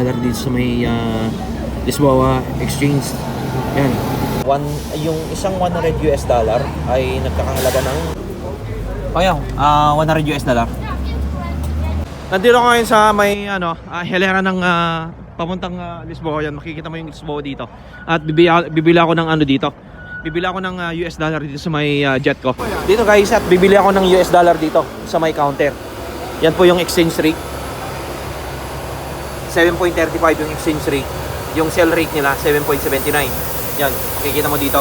dollar dito sa may ah, Lisboa Exchange. Yan. One, yung isang 100 US dollar ay nagkakahalaga ng Oh, yan. Ah, 100 US dollar. Nandito ako ngayon sa may ano, uh, hilera ng ah, papuntang ah, Lisboa yan. Makikita mo yung Lisboa dito. At bibili, bibili ako ng ano dito. Bibili ako ng ah, US dollar dito sa may ah, jet ko. Dito guys, at bibili ako ng US dollar dito sa may counter. Yan po yung exchange rate. 7.35 yung exchange rate. Yung sell rate nila 7.79. Yan, makikita mo dito.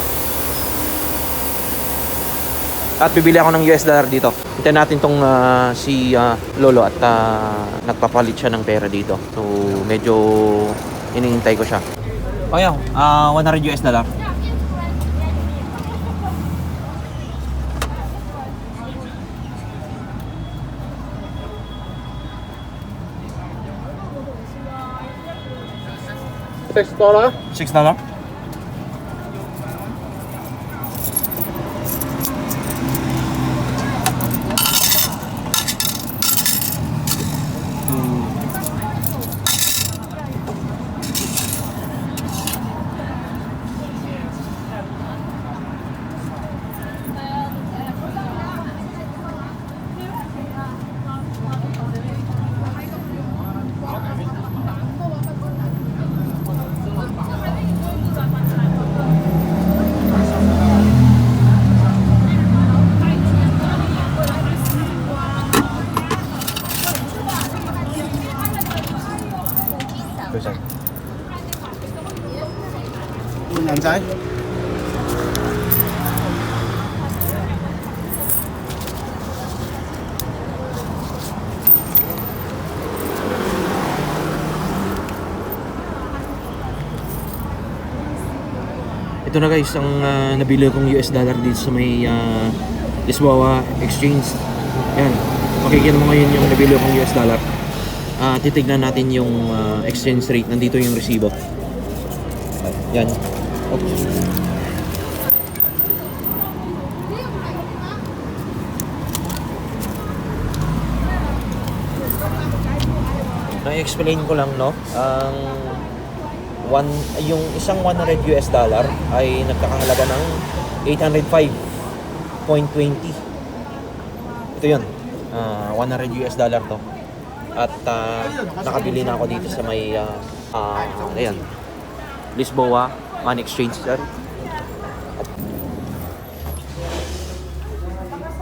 At bibili ako ng US dollar dito. Hintayin natin tong ah, si ah, Lolo at ah, nagpapalit siya ng pera dito. So medyo inihintay ko siya. Oh, yan. Ah, 100 US dollar. Six dollar. 6 sai. Ito na guys, ang ah, nabili kong US dollar dito sa may ah, Lisboa Exchange. Yan. Makikita mo ngayon yung nabili kong US dollar. Ah, titignan natin yung ah, exchange rate. Nandito yung resibo. Yan. Oops. Na-explain ko lang, no? Ang one, yung isang 100 US dollar ay nagkakahalaga ng 805.20. Ito yun. Ah, 100 US dollar to. At ah, nakabili na ako dito sa may ah, ah, ayan, Lisboa Money Exchange. Sorry.